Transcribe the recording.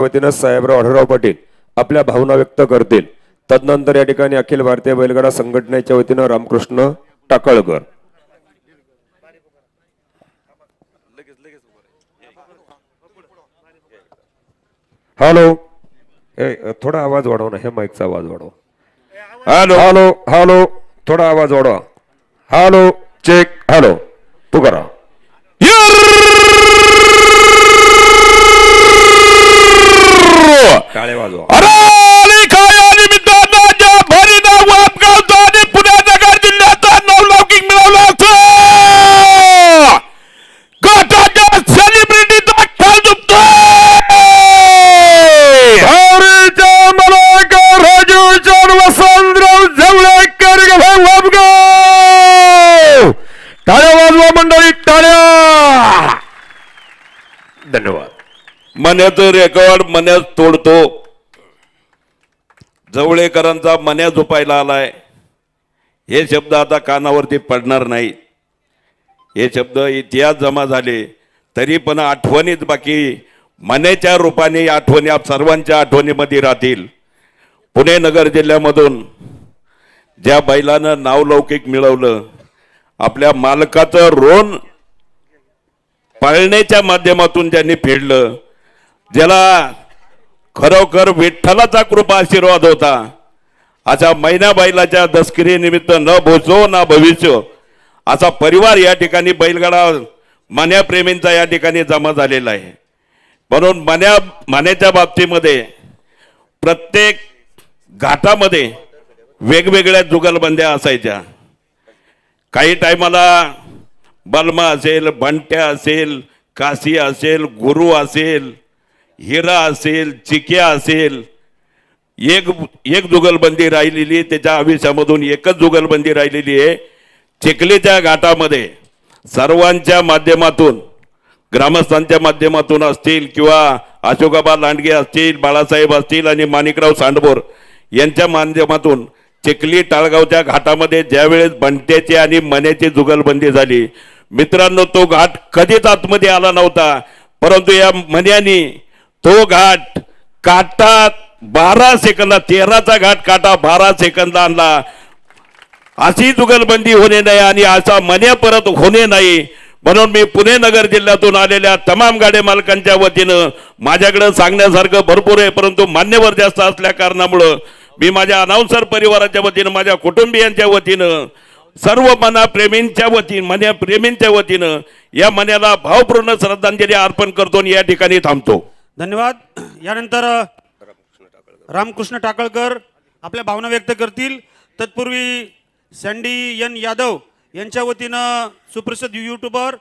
वतीनं साहेबराव आढळराव पाटील आपल्या भावना व्यक्त करतील. तदनंतर या ठिकाणी अखिल भारतीय बैलगाडा संघटनेच्या वतीनं रामकृष्ण टाकळकर. हॅलो. थोडा आवाज वाढव ना हे माईकचा आवाज वाढव. हॅलो. हॅलो. हॅलो. थोडा आवाज वाढवा. हॅलो. चेक. हॅलो. पुकारा टाळे वाजवा. अरे! मन्याचं रेकॉर्ड मन्याच तोडतो. जवळेकरांचा मन्या झोपायला आलाय. हे शब्द आता कानावरती पडणार नाही. हे शब्द इतिहास जमा झाले तरी पण आठवणीत बाकी मन्याच्या रूपाने आठवणी आप सर्वांच्या आठवणीमध्ये राहतील. पुणे नगर जिल्ह्यामधून ज्या बैलानं नावलौकिक मिळवलं आपल्या मालकाचं रोन पाळण्याच्या माध्यमातून ज्यांनी फेडलं ज्याला खरोखर विठ्ठलाचा कृपा आशीर्वाद होता अशा महिना बैलाच्या दसकिरीनिमित्त न भोजो ना भविष्य असा परिवार या ठिकाणी बैलगाडा मान्याप्रेमींचा या ठिकाणी जमा झालेला आहे. म्हणून मान्या मान्याच्या बाबतीमध्ये प्रत्येक घाटामध्ये वेगवेगळ्या जुगलबंद्या असायच्या. काही टायमाला बलमा असेल बंट्या असेल काशी असेल गुरु असेल हिरा असेल चिक्या असेल एक एक जुगलबंदी राहिलेली त्याच्या आयुष्यामधून एकच जुगलबंदी राहिलेली आहे. चिखलीच्या घाटामध्ये सर्वांच्या माध्यमातून ग्रामस्थांच्या माध्यमातून असतील किंवा अशोकाबा लांडगे असतील बाळासाहेब असतील आणि माणिकराव सांडभोर यांच्या माध्यमातून चिखली टाळगावच्या घाटामध्ये ज्यावेळेस बंट्याची आणि मण्याची जुगलबंदी झाली मित्रांनो तो घाट कधीच आतमध्ये आला नव्हता. परंतु या मन्यानी तो घाट काटा बारा सेकंदा तेराचा घाट काटा बारा सेकंदा आणला. अशी जुगलबंदी होणे नाही आणि असा मन्या परत होणे नाही. म्हणून मी पुणे नगर जिल्ह्यातून आलेल्या तमाम गाड्या मालकांच्या वतीनं माझ्याकडे सांगण्यासारखं भरपूर आहे परंतु मान्यवर जास्त असल्या कारणामुळं मी माझ्या अनाउन्सर परिवाराच्या वतीनं माझ्या कुटुंबियांच्या वतीनं सर्व मनाप्रेमींच्या वतीनं मन्या प्रेमींच्या वतीनं या मन्याला भावपूर्ण श्रद्धांजली अर्पण करतो आणि या ठिकाणी थांबतो. धन्यवाद. यानंतर रामकृष्ण टाकळकर आपल्या भावना व्यक्त करतील. तत्पूर्वी सँडी एन यादव यांच्या वतीनं सुप्रसिद्ध यूट्यूबर